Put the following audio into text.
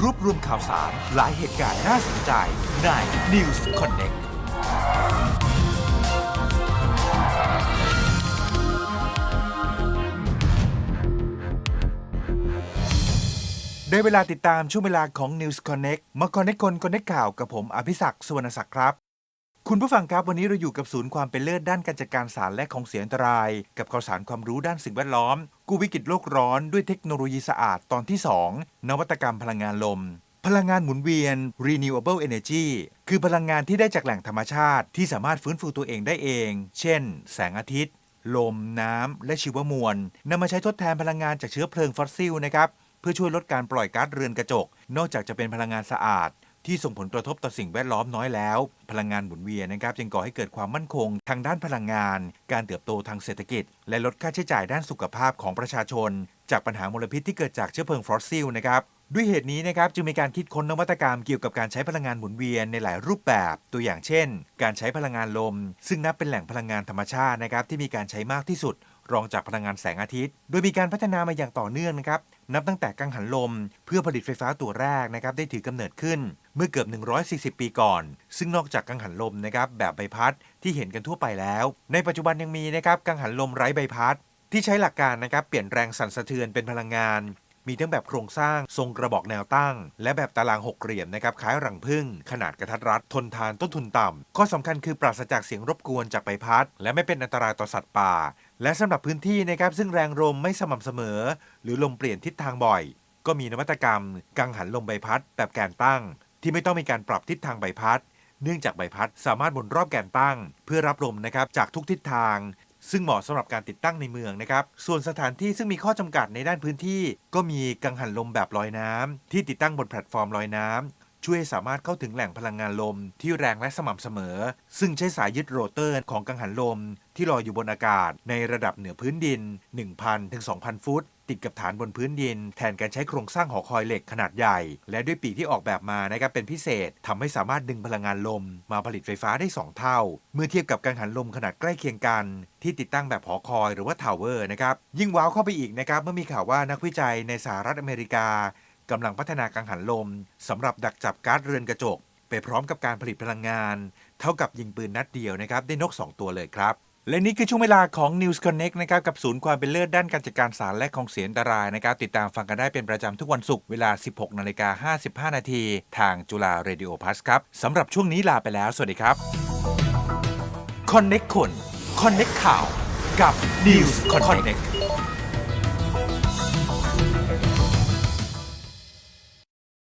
รวบรวมข่าวสาร หลายเหตุการณ์น่าสนใจใน News Connect ได้เวลาติดตามช่วงเวลาของ News Connect มา Connect คน Connect ข่าวกับผมอภิศักดิ์สุวรรณศักดิ์ครับ คุณผู้ฟังครับวันนี้เราอยู่กับศูนย์ความเป็นเลิศด้านการจัดการสารและของเสียอันตราย กับข่าวสารความรู้ด้านสิ่งแวดล้อม กู้วิกฤตโลกร้อนด้วยเทคโนโลยีสะอาดตอนที่ 2 นวัตกรรมพลังงานลม พลังงานหมุนเวียน renewable energy คือพลังงานที่ได้จากแหล่งธรรมชาติ ที่สามารถฟื้นฟูตัวเองได้เอง เช่น แสงอาทิตย์ ลม น้ำ และชีวมวลนำมาใช้ทดแทนพลังงานจากเชื้อเพลิงฟอสซิลนะครับเพื่อช่วยลดการปล่อยก๊าซเรือนกระจก นอกจากจะเป็นพลังงานสะอาด ที่ส่งผลกระทบต่อสิ่งแวดล้อมน้อยแล้ว พลังงานหมุนเวียนนะครับยังก่อให้เกิดความมั่นคง ทางด้านพลังงาน การเติบโตทางเศรษฐกิจ และลดค่าใช้จ่ายด้านสุขภาพของประชาชน จากปัญหามลพิษที่เกิดจากเชื้อเพลิงฟอสซิลนะครับด้วยเหตุนี้นะครับจึงมีการคิดค้นนวัตกรรมเกี่ยวกับการใช้พลังงานหมุนเวียนในหลายรูปแบบ ตัวอย่างเช่น การใช้พลังงานลม ซึ่งนับเป็นแหล่งพลังงานธรรมชาตินะครับที่มีการใช้มากที่สุด รองจากพลังงานแสงอาทิตย์ โดยมีการพัฒนามาอย่างต่อเนื่องนะครับนับตั้งแต่กังหันลม เพื่อผลิตไฟฟ้าตัวแรกนะครับได้ถือกำเนิดขึ้นเมื่อเกือบ 140 ปีก่อน ซึ่งนอกจากกังหันลมนะครับแบบใบพัดที่เห็นกันทั่วไปแล้ว ในปัจจุบันยังมีนะครับกังหันลมไร้ใบพัด ที่ใช้หลักการนะครับเปลี่ยนแรงสั่นสะเทือนเป็นพลังงาน มีทั้งแบบโครงสร้างทรงกระบอกแนวตั้ง และแบบตารางหกเหลี่ยมนะครับคล้ายรังผึ้งขนาดกระทัดรัดทนทานต้นทุนต่ำข้อสำคัญคือปราศจากเสียงรบกวนจากใบพัด และไม่เป็นอันตรายต่อสัตว์ป่า และสำหรับพื้นที่นะครับซึ่งแรงลมไม่สม่ำเสมอ หรือลมเปลี่ยนทิศทางบ่อย ก็มีนวัตกรรม กังหันลมใบพัดแบบแกนตั้ง ที่ไม่ต้องมีการปรับทิศทางใบพัด เนื่องจากใบพัดสามารถหมุนรอบแกนตั้ง เพื่อรับลมนะครับจากทุกทิศทาง ซึ่งเหมาะสำหรับการติดตั้งในเมืองนะครับ ส่วนสถานที่ซึ่งมีข้อจำกัดในด้านพื้นที่ ก็มีกังหันลมแบบลอยน้ำที่ติดตั้งบนแพลตฟอร์มลอยน้ำ ช่วยให้สามารถเข้าถึงแหล่งพลังงานลมที่แรงและสม่ำเสมอ ซึ่งใช้สายยึดโรเตอร์ของกังหันลมที่ลอยอยู่บนอากาศ ในระดับเหนือพื้นดิน 1,000ถึง2,000 ฟุต ติดกับฐานบนพื้นดิน แทนการใช้โครงสร้างหอคอยเหล็กขนาดใหญ่ และด้วยปีกที่ออกแบบมานะครับเป็นพิเศษทำให้สามารถดึงพลังงานลม มาผลิตไฟฟ้าได้ 2 เท่า เมื่อเทียบกับกังหันลมขนาดใกล้เคียงกัน ที่ติดตั้งแบบหอคอยหรือว่าทาวเวอร์นะครับยิ่งว้าวเข้าไปอีกนะครับเมื่อมีข่าวว่านักวิจัยในสหรัฐอเมริกา กำลังพัฒนากังหันลมสำหรับดักจับก๊าซเรือนกระจก ไปพร้อมกับการผลิตพลังงาน เท่ากับยิงปืนนัดเดียวนะครับ ได้นก 2 ตัวเลยครับ และนี่คือช่วงเวลาของ News Connect นะครับกับศูนย์ความเป็นเลิศด้านการจัดการสารและของเสียอันตรายนะครับ ติดตามฟังกันได้เป็นประจำทุกวันศุกร์เวลา 16นาฬิกา55นาทีทางจุฬาเรดิโอพัสครับสำหรับช่วงนี้ลาไปแล้ว สวัสดีครับ Connect คน Connect ข่าวกับ News Connect